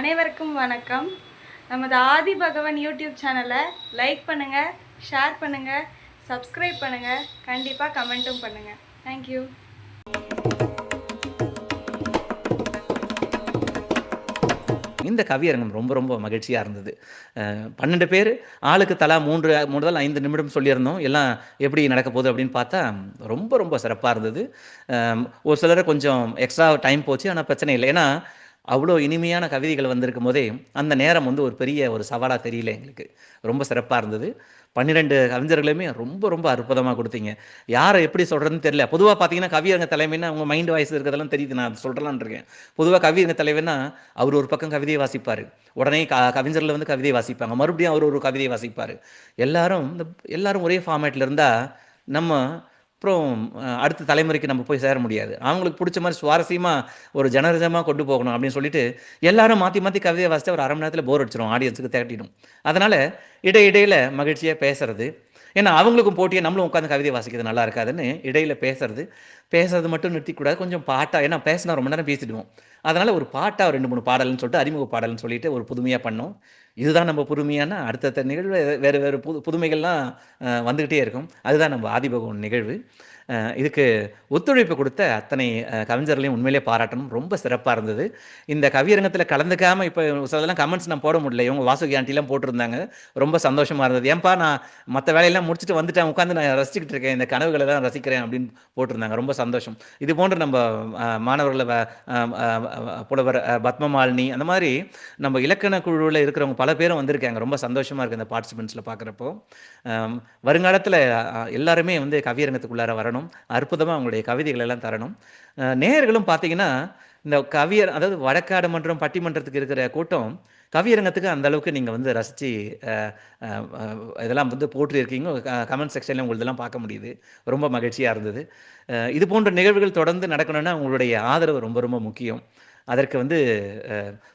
அனைவருக்கும் வணக்கம். நமது ஆதி பகவன் யூடியூப் சேனலை லைக் பண்ணுங்கள் ஷேர் பண்ணுங்கள் சப்ஸ்கிரைப் பண்ணுங்கள் கண்டிப்பாக கமெண்ட்டும் பண்ணுங்கள் தேங்க்யூ இந்த கவியரங்கம் ரொம்ப ரொம்ப மகிழ்ச்சியாக இருந்தது. பன்னெண்டு பேர் ஆளுக்கு தலா மூன்று முதல் ஐந்து நிமிடம் சொல்லியிருந்தோம். எல்லாம் எப்படி நடக்க போகுது அப்படின்னு பார்த்தா ரொம்ப ரொம்ப சிறப்பாக இருந்தது. ஒரு சிலரை கொஞ்சம் எக்ஸ்ட்ரா டைம் போச்சு ஆனால் பிரச்சனை இல்லை. ஏன்னா அவ்வளோ இனிமையான கவிதைகள் வந்திருக்கும் போதே அந்த நேரம் வந்து ஒரு பெரிய ஒரு சவாலாக தெரியல எங்களுக்கு. ரொம்ப சிறப்பாக இருந்தது. பன்னிரெண்டு கவிஞர்களுமே ரொம்ப ரொம்ப அற்புதமாக கொடுத்தீங்க. யாரை எப்படி சொல்கிறதுன்னு தெரியல. பொதுவாக பார்த்தீங்கன்னா கவியரங்க தலைமைன்னா அவங்க மைண்ட் வாய்ஸ் இருக்கிறதெல்லாம் தெரியுது. நான் சொல்கிறலான் இருக்கேன். பொதுவாக கவியரங்க தலைவர்னா அவர் ஒரு பக்கம் கவிதையை வாசிப்பார். உடனே க கவிஞர்கள் வந்து கவிதையை வாசிப்பாங்க. மறுபடியும் அவர் ஒரு கவிதையை வாசிப்பார். எல்லாரும் இந்த எல்லாரும் ஒரே ஃபார்மேட்டில் இருந்தால் நம்ம அப்புறம் அடுத்த தலைமுறைக்கு நம்ம போய் சேர முடியாது. அவங்களுக்கு பிடிச்ச மாதிரி சுவாரஸ்யமாக ஒரு ஜனரஜமாக கொண்டு போகணும் அப்படின்னு சொல்லிட்டு எல்லாரும் மாற்றி மாற்றி கவிதையை வாசித்து ஒரு அரை மணி நேரத்தில் போர் அடிச்சிடும் ஆடியன்ஸுக்கு தேட்டிடும் அதனால் இடையிடையில் மகிழ்ச்சியாக பேசுறது. ஏன்னா அவங்களுக்கும் போட்டியை நம்மளும் உட்காந்து கவிதை வாசிக்கிறது நல்லா இருக்காதுன்னு இடையில பேசுறது. பேசுறது மட்டும் நிறுத்திக்கூடாது. கொஞ்சம் பாட்டாக ஏன்னா பேசினா ரொம்ப நேரம் பேசிடுவோம். அதனால் ஒரு பாட்டாக ரெண்டு மூணு பாடல்னு சொல்லிட்டு அறிமுக பாடல்னு சொல்லிட்டு ஒரு புதுமையாக பண்ணோம். இதுதான் நம்ம புதுமையான அடுத்தடுத்த நிகழ்வு வேறு வேறு புது புதுமைகள்லாம் வந்துக்கிட்டே இருக்கும். அதுதான் நம்ம ஆதிபகவன் நிகழ்வு. இதுக்கு ஒத்துழைப்பு கொடுத்த அத்தனை கவிஞர்களையும் உண்மையிலே பாராட்டணும். ரொம்ப சிறப்பாக இருந்தது. இந்த கவியரங்கத்தில் கலந்துக்காமல் இப்போ சிலதெல்லாம் கமெண்ட்ஸ் நான் போட முடியல. இவங்க வாசுகி ஆண்டிலாம் போட்டிருந்தாங்க. ரொம்ப சந்தோஷமாக இருந்தது. ஏன்பா நான் மற்ற வேலையெல்லாம் முடிச்சுட்டு வந்துட்டேன். உட்காந்து நான் ரசிச்சுக்கிட்டு இருக்கேன். இந்த கனவுகளை தான் ரசிக்கிறேன் அப்படின்னு போட்டிருந்தாங்க. ரொம்ப சந்தோஷம். இது போன்று நம்ம மாணவர்களை வ- புலவர் பத்மமாலினி அந்த மாதிரி நம்ம இலக்கண குழுவில் இருக்கிறவங்க பல பேரும் வந்திருக்காங்க. ரொம்ப சந்தோஷமாக இருக்குது இந்த பார்ட்டிசிபெண்ட்ஸில் பார்க்குறப்போ வருங்காலத்தில் எல்லாருமே வந்து கவியரங்கத்துக்குள்ளார வரணும். அற்புதமாக அவங்களுடைய கவிதைகள் எல்லாம் தரணும். நேயர்களும் பார்த்தீங்கன்னா இந்த கவியர் அதாவது வடக்காடு மன்றம் பட்டிமன்றத்துக்கு இருக்கிற கூட்டம் கவியரங்கத்துக்கு அந்த அளவுக்கு நீங்கள் வந்து ரசித்து இதெல்லாம் வந்து போட்டிருக்கீங்க. கமெண்ட் செக்ஷனில் உங்களதெல்லாம் பார்க்க முடியுது. ரொம்ப மகிழ்ச்சியாக இருந்தது. இது போன்ற நிகழ்வுகள் தொடர்ந்து நடக்கணும்னா உங்களுடைய ஆதரவு ரொம்ப ரொம்ப முக்கியம். அதற்கு வந்து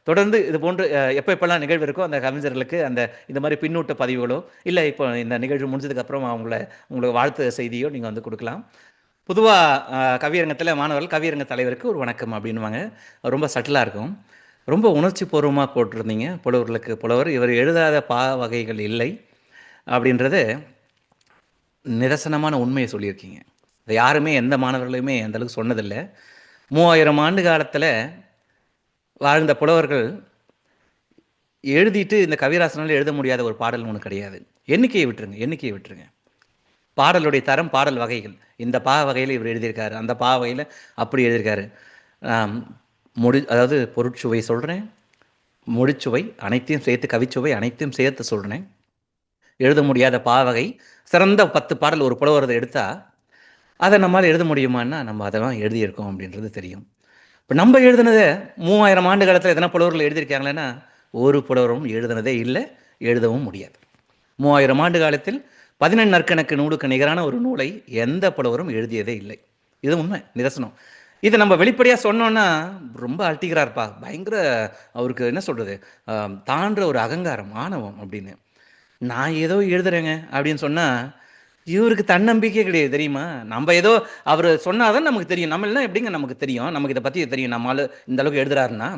தொடர்ந்து இது போன்று எப்போ எப்போல்லாம் நிகழ்வு இருக்கோ அந்த கவிஞர்களுக்கு அந்த இந்த மாதிரி பின்னூட்ட பதிவுகளோ இல்லை இப்போ இந்த நிகழ்வு முடிஞ்சதுக்கப்புறம் அவங்கள உங்களுக்கு வாழ்த்து செய்தியோ நீங்கள் வந்து கொடுக்கலாம். பொதுவாக கவியரங்கத்தில் மாணவர்கள் கவியரங்க தலைவருக்கு ஒரு வணக்கம் அப்படின்வாங்க ரொம்ப சட்டிலாக இருக்கும். ரொம்ப உணர்ச்சி பூர்வமாக போட்டிருந்தீங்க. புலவர்களுக்கு புலவர் இவர் எழுதாத பா வகைகள் இல்லை அப்படின்றது நிதர்சனமான உண்மையை சொல்லியிருக்கீங்க. யாருமே எந்த மாணவர்களுமே அந்தளவுக்கு சொன்னதில்லை. மூவாயிரம் ஆண்டு காலத்தில் வாழ்ந்த புலவர்கள் எழுதிட்டு இந்த கவிராசனால் எழுத முடியாத ஒரு பாடல் ஒன்று கிடையாது. எண்ணிக்கையை விட்டுருங்க எண்ணிக்கையை விட்டுருங்க. பாடலுடைய தரம் பாடல் வகைகள். இந்த பா வகையில் இவர் எழுதியிருக்காரு அந்த பா வகையில் அப்படி எழுதியிருக்காரு. முடி அதாவது பொருட்சுவை சொல்கிறேன் மொழிச்சுவை அனைத்தையும் சேர்த்து கவிச்சுவை அனைத்தையும் சேர்த்து சொல்கிறேன் எழுத முடியாத பா வகை சிறந்த பத்து பாடல் ஒரு புலவரதை எடுத்தால் அதை நம்மால் எழுத முடியுமான்னா நம்ம அதெல்லாம் எழுதியிருக்கோம் அப்படின்றது தெரியும். இப்போ நம்ம எழுதுனதை மூவாயிரம் ஆண்டு காலத்தில் எதனா புலவர்கள் எழுதியிருக்காங்களேன்னா ஒரு புலவரும் எழுதுனதே இல்லை எழுதவும் முடியாது. மூவாயிரம் ஆண்டு காலத்தில் பதினெண் நற்கணக்கு நூலுக்கு நிகரான ஒரு நூலை எந்த புலவரும் எழுதியதே இல்லை. இது உண்மை நிதர்சனம். இதை நம்ம வெளிப்படையாக சொன்னோன்னா ரொம்ப அழட்டிக்கிறார்ப்பா. பயங்கர அவருக்கு என்ன சொல்கிறது தான்ற ஒரு அகங்காரம் ஆணவம் அப்படின்னு. நான் ஏதோ எழுதுறேங்க அப்படின்னு சொன்னால் இவருக்கு தன்னம்பிக்கை கிடையாது தெரியுமா? நம்ம ஏதோ அவர் சொன்னாதான் நமக்கு தெரியும். நம்ம எல்லாம் எப்படிங்க நமக்கு தெரியும்? நமக்கு இதை பற்றி தெரியும். நம்மளால இந்த அளவுக்கு எழுதுறாருன்னா?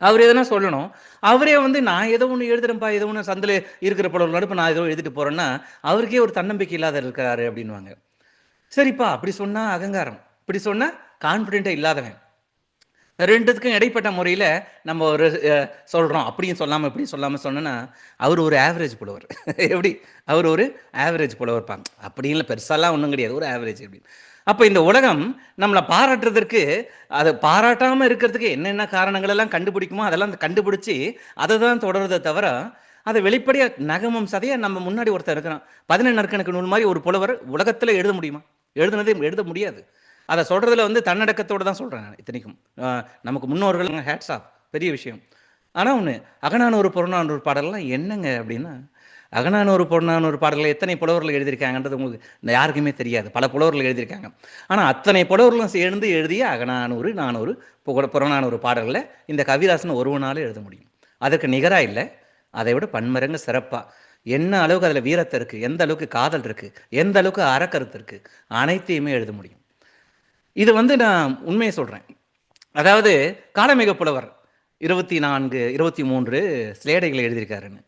அவர் எதனா சொல்லணும். அவரே வந்து நான் ஏதோ ஒன்று எழுதுறேன்ப்பா ஏதோ ஒன்று சந்தில் இருக்கிற புலவர்களோட இப்போ நான் ஏதோ எழுதிட்டு போகிறேன்னா அவருக்கே ஒரு தன்னம்பிக்கை இல்லாத இருக்கிறாரு அப்படின்வாங்க சரிப்பா அப்படி சொன்னா அகங்காரம். இப்படி சொன்னா கான்ஃபிடென்ட்டாக இல்லாதவன். ரெண்டுத்துக்கும் இடைப்பட்ட முறையில் நம்ம ஒரு சொல்கிறோம் அப்படியும் சொல்லாமல் இப்படியும் சொல்லாமல் சொன்னோன்னா அவர் ஒரு ஆவரேஜ் புலவர். எப்படி? அவர் ஒரு ஆவரேஜ் புலவர் பாங்க அப்படி பெருசாலாம் ஒன்றும் கிடையாது. ஒரு ஆவரேஜ் அப்படின்னு. அப்போ இந்த உலகம் நம்மளை பாராட்டுறதற்கு அதை பாராட்டாமல் இருக்கிறதுக்கு என்னென்ன காரணங்களெல்லாம் கண்டுபிடிக்குமோ அதெல்லாம் கண்டுபிடிச்சி அதை தான் தொடருதே தவிர அதை வெளிப்படையாக நகமும் சதையாக நம்ம முன்னாடி ஒருத்தர் இருக்கிறான். பதினெண்ணு நற்கணக்கு நூல் மாதிரி ஒரு புலவர் உலகத்தில் எழுத முடியுமா? எழுதுனதே எழுத முடியாது. அதை சொல்கிறதுல வந்து தன்னடக்கத்தோடு தான் சொல்கிறேன் நான் இத்தனைக்கும். நமக்கு முன்னோர்கள் ஹேட்ஸ் ஆஃப் பெரிய விஷயம். ஆனால் ஒன்று அகநானூறு புறநானூறு பாடல்லாம் என்னங்க அப்படின்னா அகநானூறு புறநானூறு பாடல்கள் எத்தனை புலவர்கள் எழுதியிருக்காங்கன்றது உங்களுக்கு யாருக்குமே தெரியாது. பல புலவர்கள் எழுதியிருக்காங்க. ஆனால் அத்தனை புலவர்களும் சேர்ந்து எழுதிய அகநானூறு நானூறு புகழ புறநானூறு பாடல்களை இந்த கவிதாசன் ஒருவனாலும் எழுத முடியும். அதற்கு நிகராக இல்லை. அதை விட பன்மரங்கு சிறப்பாக என்ன அளவுக்கு அதில் வீரத்தை இருக்குது எந்த அளவுக்கு காதல் இருக்குது எந்த அளவுக்கு அறக்கருத்து இருக்குது அனைத்தையுமே எழுத முடியும். இது வந்து நான் உண்மையை சொல்கிறேன் அதாவது காலமிக புலவர் இருபத்தி நான்கு இருபத்தி மூன்று ஸ்லேடைகளை எழுதியிருக்காருன்னு.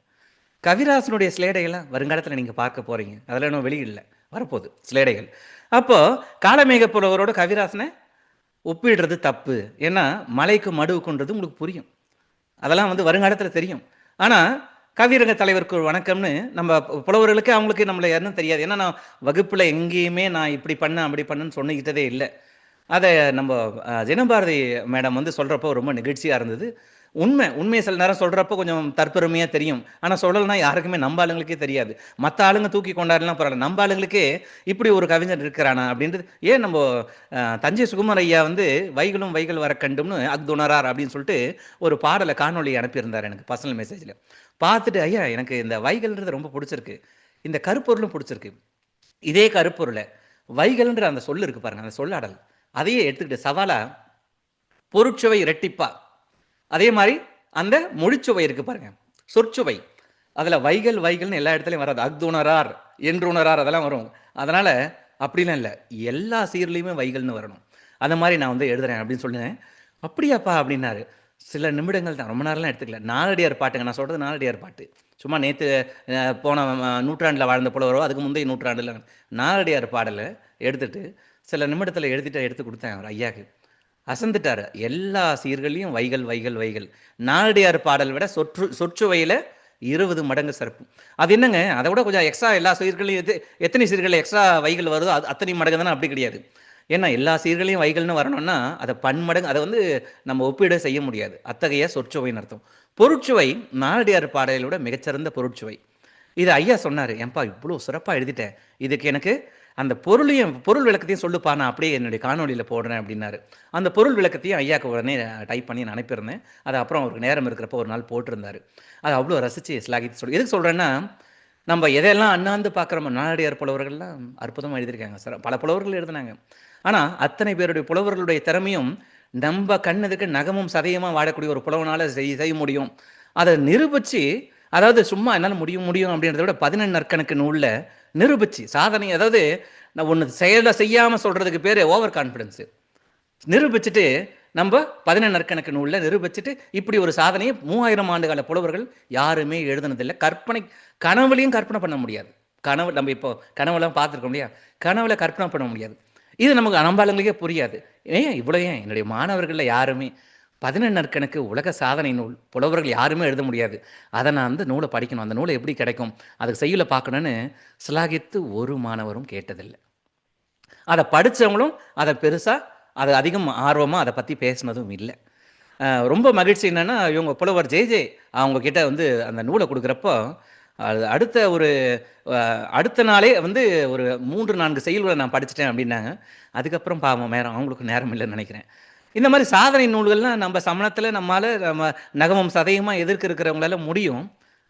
கவிராசனுடைய ஸ்லேடைகள்லாம் வருங்காலத்தில் நீங்கள் பார்க்க போகிறீங்க அதெல்லாம் இன்னும் வெளியிடல வரப்போகுது ஸ்லேடைகள் அப்போது காலமேக புலவரோட கவிராசனை ஒப்பிடுறது தப்பு. ஏன்னா மலைக்கு மடுவுக்குன்றது உங்களுக்கு புரியும். அதெல்லாம் வந்து வருங்காலத்தில் தெரியும். ஆனால் கவிரக தலைவருக்கு வணக்கம்னு நம்ம புலவர்களுக்கு அவங்களுக்கு நம்மளை யாருன்னு தெரியாது. ஏன்னா நான் வகுப்பில் எங்கேயுமே நான் இப்படி பண்ணேன் அப்படி பண்ணேன்னு சொன்னிக்கிட்டதே இல்லை. அதை நம்ம அஹ், ஜெனபாரதி மேடம் வந்து சொல்கிறப்போ ரொம்ப நிகழ்ச்சியாக இருந்தது. உண்மை உண்மையை சில நேரம் சொல்கிறப்போ கொஞ்சம் தற்பெருமையாக தெரியும். ஆனால் சொல்லலைன்னா யாருக்குமே நம்ம ஆளுங்களுக்கே தெரியாது. மற்ற ஆளுங்க தூக்கி கொண்டாடலாம் பரவாயில்ல. நம்ம ஆளுங்களுக்கே இப்படி ஒரு கவிஞர் இருக்கிறானா அப்படின்றது ஏன் நம்ம தஞ்சை சுகுமார் ஐயா வந்து வைகளும் வைகள் வர கண்டும்னு அக்துணரார் அப்படின்னு சொல்லிட்டு ஒரு பாடலை காணொலி அனுப்பியிருந்தார் எனக்கு பர்சனல் மெசேஜில். பார்த்துட்டு ஐயா எனக்கு இந்த வைகள்ன்றது ரொம்ப பிடிச்சிருக்கு. இந்த கருப்பொருளும் பிடிச்சிருக்கு. இதே கருப்பொருளை வைகள்ன்ற அந்த சொல்லு இருக்கு பாருங்க அந்த சொல்லாடல். அதையே எடுத்துக்கிட்டு சவாலா பொருட்சுவை இரட்டிப்பா. அதே மாதிரி அந்த மொழிச்சுவை இருக்கு பாருங்க. சொற்சுவை. அதில் வைகள் வைகள்னு எல்லா இடத்துலையும் வராது. அக்துணரார் என்றுணரார் அதெல்லாம் வரும். அதனால அப்படிலாம் இல்லை. எல்லா சீர்லையுமே வைகள்னு வரணும். அந்த மாதிரி நான் வந்து எழுதுறேன் அப்படின்னு சொல்லினேன் அப்படியாப்பா அப்படின்னாரு. சில நிமிடங்கள் தான். ரொம்ப நேரம்லாம் எடுத்துக்கல. நாலடியார் பாட்டுங்க. நான் சொல்கிறது நாலடியார் பாட்டு. சும்மா நேற்று போன நூற்றாண்டில் வாழ்ந்த புலவரோ அதுக்கு முந்தைய நூற்றாண்டில். நாலடியார் பாடலை எடுத்துட்டு சில நிமிடத்தில் எழுதிட்டு எடுத்து கொடுத்தேன் அவர் ஐயாக்கு. அசந்துட்டார். எல்லா சீர்களையும் வைகள் வைகள் வைகள். நாலடியார் பாடல் விட சொற்று சொற்சுவையில் இருபது மடங்கு சிறப்பு. அது என்னங்க? அதை விட கொஞ்சம் எக்ஸ்ட்ரா எல்லா சீர்களையும் எது எத்தனை சீர்கள் எக்ஸ்ட்ரா வைகள் வருதோ அது அத்தனை மடங்கு தானே அப்படி கிடையாது. ஏன்னா எல்லா சீர்களையும் வைகள்னு வரணும்னா அதை பன்மடங்கு அதை வந்து நம்ம ஒப்பீடு செய்ய முடியாது. அத்தகைய சொற்சுவைன்னு அர்த்தம். பொருட்சுவை நாலடியார் பாடலை விட மிகச்சிறந்த பொருட்சுவை. இது ஐயா சொன்னார். ஏன்பா இவ்வளோ சிறப்பாக எழுதிட்டேன். இதுக்கு எனக்கு அந்த பொருளையும் பொருள் விளக்கத்தையும் சொல்லுப்பா நான் அப்படியே என்னுடைய காணொலியில் போடுறேன் அப்படின்னாரு. அந்த பொருள் விளக்கத்தையும் ஐயாக்கு உடனே டைப் பண்ணி நான் அனுப்பியிருந்தேன். அது அப்புறம் அவருக்கு நேரம் இருக்கிறப்போ ஒரு நாள் போட்டிருந்தாரு. அது அவ்வளோ ரசித்து ஸ்லாகித்து சொல்லி எதுக்கு சொல்கிறேன்னா நம்ம எதையெல்லாம் அண்ணாந்து பார்க்குறோமோ நாலடியார் புலவர்கள்லாம் அற்புதமாக எழுதியிருக்காங்க சார். பல புலவர்கள் எழுதினாங்க. ஆனால் அத்தனை பேருடைய புலவர்களுடைய திறமையும் நம்ம கண்ணதுக்கு நகமும் சதையமாக வாடக்கூடிய ஒரு புலவனால் செய் செய்ய முடியும். அதை நிரூபித்து அதாவது சும்மா என்னால் முடியும் முடியும் அப்படின்றத விட பதினெண் நற்கணக்கு நூலில் நிரூபிச்சு சாதனை அதாவது நான் ஒன்று செயலை செய்யாமல் சொல்கிறதுக்கு பேர் ஓவர் கான்ஃபிடென்ஸு நிரூபிச்சுட்டு நம்ம பதினெண் நற்கணக்கு நூலில் நிரூபிச்சுட்டு இப்படி ஒரு சாதனையை மூவாயிரம் ஆண்டுகால புலவர்கள் யாருமே எழுதுனதில்லை. கற்பனை கனவுலையும் கற்பனை பண்ண முடியாது. கனவு நம்ம இப்போ கனவுலாம் பார்த்துருக்கோம் இல்லையா? கனவுல கற்பனை பண்ண முடியாது. இது நமக்கு நம்பாளுங்களுக்கே புரியாது. ஏன் இவ்வளோ ஏன்? என்னுடைய மாணவர்களில் யாருமே பதினெண்ணற்கணக்கு உலக சாதனை நூல். புலவர்கள் யாருமே எழுத முடியாது. அதை நான் அந்த நூலை படிக்கணும். அந்த நூலை எப்படி கிடைக்கும்? அதுக்கு செய்யல பார்க்கணுன்னு சிலாகித்து ஒரு மாணவரும் கேட்டதில்லை. அதை படித்தவங்களும் அதை பெருசாக அதை அதிகம் ஆர்வமாக அதை பற்றி பேசினதும் இல்லை. ரொம்ப மகிழ்ச்சி என்னென்னா இவங்க புலவர் ஜெய் ஜெய் அவங்கக்கிட்ட வந்து அந்த நூலை கொடுக்குறப்போ அது அடுத்த ஒரு அடுத்த நாளே வந்து ஒரு மூன்று நான்கு செயல்களை நான் படிச்சிட்டேன் அப்படின்னாங்க. அதுக்கப்புறம் பாவம் நேரம் அவங்களுக்கு நேரம் இல்லைன்னு நினைக்கிறேன். இந்த மாதிரி சாதனை நூல்கள்லாம் நம்ம சமணத்தில் நம்மால் நம்ம நகமும் சதையுமா எதிர்க்க இருக்கிறவங்களால முடியும்.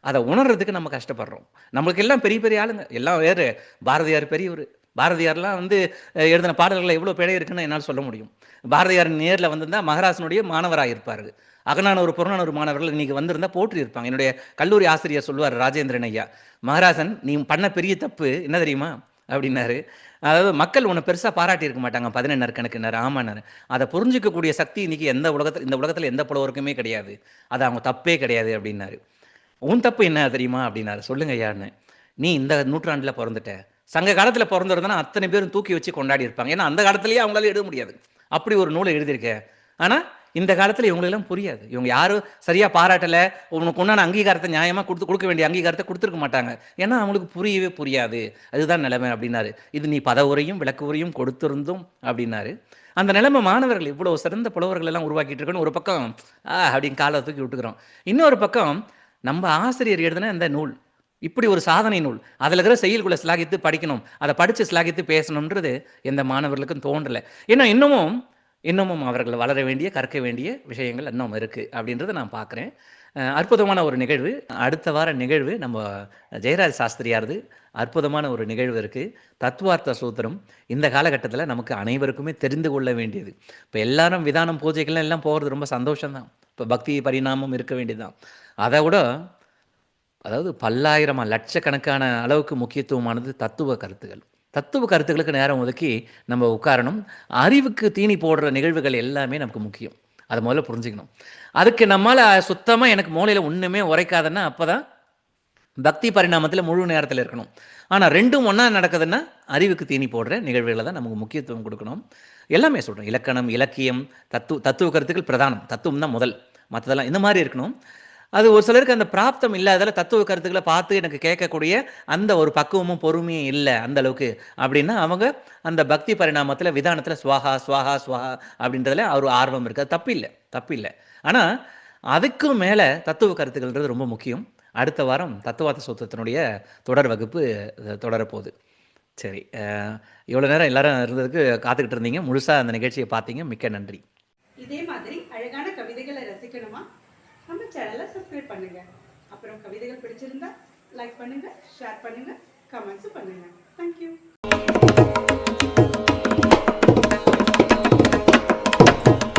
அதை உணர்றதுக்கு நம்ம கஷ்டப்படுறோம். நம்மளுக்கு எல்லாம் பெரிய பெரிய ஆளுங்க. எல்லாம் வேறு. பாரதியார் பெரியவர். பாரதியார்லாம் வந்து எழுதின பாடல்களில் எவ்வளோ பிழை இருக்குன்னு என்னால் சொல்ல முடியும். பாரதியார் நேரில் வந்திருந்தா மகராசனுடைய மாணவராக இருப்பார். அகநானூறு புறநானூறு மாணவர்கள் இன்னைக்கு வந்திருந்தா போற்றி இருப்பாங்க. என்னுடைய கல்லூரி ஆசிரியர் சொல்லுவார் ராஜேந்திரன் ஐயா மகராசன் நீ பண்ண பெரிய தப்பு என்ன தெரியுமா? அப்படின்னாரு. அதாவது மக்கள் உன்னை பெருசாக பாராட்டி இருக்க மாட்டாங்க. பதினெண்ணர் கணக்குனாரு ஆமாண்ணாரு அதை புரிஞ்சிக்கக்கூடிய சக்தி இன்னைக்கு எந்த உலகத்தில் இந்த உலகத்தில் எந்த புலவருக்குமே கிடையாது. அது அவங்க தப்பே கிடையாது அப்படின்னாரு. உன் தப்பு என்ன தெரியுமா அப்படின்னாரு. சொல்லுங்க ஐயான்னு நீ இந்த நூற்றாண்டில் பிறந்துட்ட. சங்க காலத்தில் பிறந்திருந்தனா அத்தனை பேரும் தூக்கி வச்சு கொண்டாடி இருப்பாங்க. ஏன்னா அந்த காலத்திலேயே அவங்களால எழுத முடியாது. அப்படி ஒரு நூலை எழுதியிருக்க. ஆனால் இந்த காலத்தில் இவங்களெல்லாம் புரியாது. இவங்க யாரும் சரியாக பாராட்டலை. உனக்கு உண்டான அங்கீகாரத்தை நியாயமாக கொடுத்து கொடுக்க வேண்டிய அங்கீகாரத்தை கொடுத்துருக்க மாட்டாங்க. ஏன்னா அவங்களுக்கு புரியவே புரியாது. அதுதான் நிலைமை அப்படின்னாரு. இது நீ பதவுரையும் விளக்கு உரையும் கொடுத்துருந்தும் அப்படின்னாரு. அந்த நிலைமை மாணவர்கள் இவ்வளோ சிறந்த புலவர்கள் எல்லாம் உருவாக்கிட்டு இருக்கணும். ஒரு பக்கம் ஆ அப்படின்னு காலை தூக்கி விட்டுக்கிறோம். இன்னொரு பக்கம் நம்ம ஆசிரியர் எழுதின இந்த நூல் இப்படி ஒரு சாதனை நூல். அதில் இருக்கிற செயல்குள்ள சிலாகித்து படிக்கணும். அதை படித்து சிலாகித்து பேசணுன்றது எந்த மாணவர்களுக்கும் தோன்றலை. ஏன்னா இன்னமும் இன்னமும் அவர்கள் வளர வேண்டிய கற்க வேண்டிய விஷயங்கள் இன்னும் இருக்குது அப்படின்றத நான் பார்க்குறேன் அற்புதமான ஒரு நிகழ்வு. அடுத்த வார நிகழ்வு நம்ம ஜெயராஜ் சாஸ்திரியாரது அற்புதமான ஒரு நிகழ்வு இருக்குது தத்துவார்த்த சூத்திரம். இந்த காலகட்டத்தில் நமக்கு அனைவருக்குமே தெரிந்து கொள்ள வேண்டியது. இப்போ எல்லாரும் விதானம் பூஜைகள்லாம் எல்லாம் போகிறது ரொம்ப சந்தோஷம்தான். இப்போ பக்தி பரிணாமம் இருக்க வேண்டியதுதான். அதை விட அதாவது பல்லாயிரமா லட்சக்கணக்கான அளவுக்கு முக்கியத்துவமானது தத்துவ கருத்துகள். தத்துவ கருத்துக்களுக்கு நேரம் ஒதுக்கி நம்ம உட்காரணும். அறிவுக்கு தீனி போடுற நிகழ்வுகள் எல்லாமே நமக்கு முக்கியம். அதை முதல்ல புரிஞ்சுக்கணும். அதுக்கு நம்மளால் சுத்தமாக எனக்கு மூளையில் ஒன்றுமே உரைக்காதுன்னா அப்போ தான் பக்தி பரிணாமத்தில் முழு நேரத்தில் இருக்கணும். ஆனால் ரெண்டும் ஒன்றா நடக்குதுன்னா அறிவுக்கு தீனி போடுற நிகழ்வுகளை தான் நமக்கு முக்கியத்துவம் கொடுக்கணும். எல்லாமே சொல்கிறோம் இலக்கணம் இலக்கியம் தத்துவ தத்துவ கருத்துக்கள் பிரதானம். தத்துவம் தான் முதல். மற்றதெல்லாம் இந்த மாதிரி இருக்கணும். அது ஒரு சிலருக்கு அந்த பிராப்தம் இல்லாதால தத்துவ கருத்துக்களை பார்த்து எனக்கு கேட்கக்கூடிய அந்த ஒரு பக்குவமும் பொறுமையும் இல்லை அந்த அளவுக்கு. அப்படின்னா அவங்க அந்த பக்தி பரிணாமத்தில் விதானத்தில் சுவாகா சுவாகா சுவாகா அப்படின்றதுல ஒரு ஆர்வம் இருக்குது தப்பு இல்லை தப்பு இல்லை. ஆனால் அதுக்கும் மேலே தத்துவ கருத்துக்கள்ன்றது ரொம்ப முக்கியம். அடுத்த வாரம் தத்துவார்த்த சூத்திரத்தினுடைய தொடர் வகுப்பு தொடரப்போகுது. சரி இவ்வளோ நேரம் எல்லாரும் இருந்ததுக்கு காத்துக்கிட்டு இருந்தீங்க. முழுசாக அந்த நிகழ்ச்சியை பார்த்தீங்க. மிக்க நன்றி. சப்ஸ்கிரைப் பண்ணுங்கள் அப்புறம் கவிதைகள் பிடிச்சிருந்தா லைக் பண்ணுங்க ஷேர் பண்ணுங்கள் கமெண்ட்ஸும் பண்ணுங்கள் தேங்க்யூ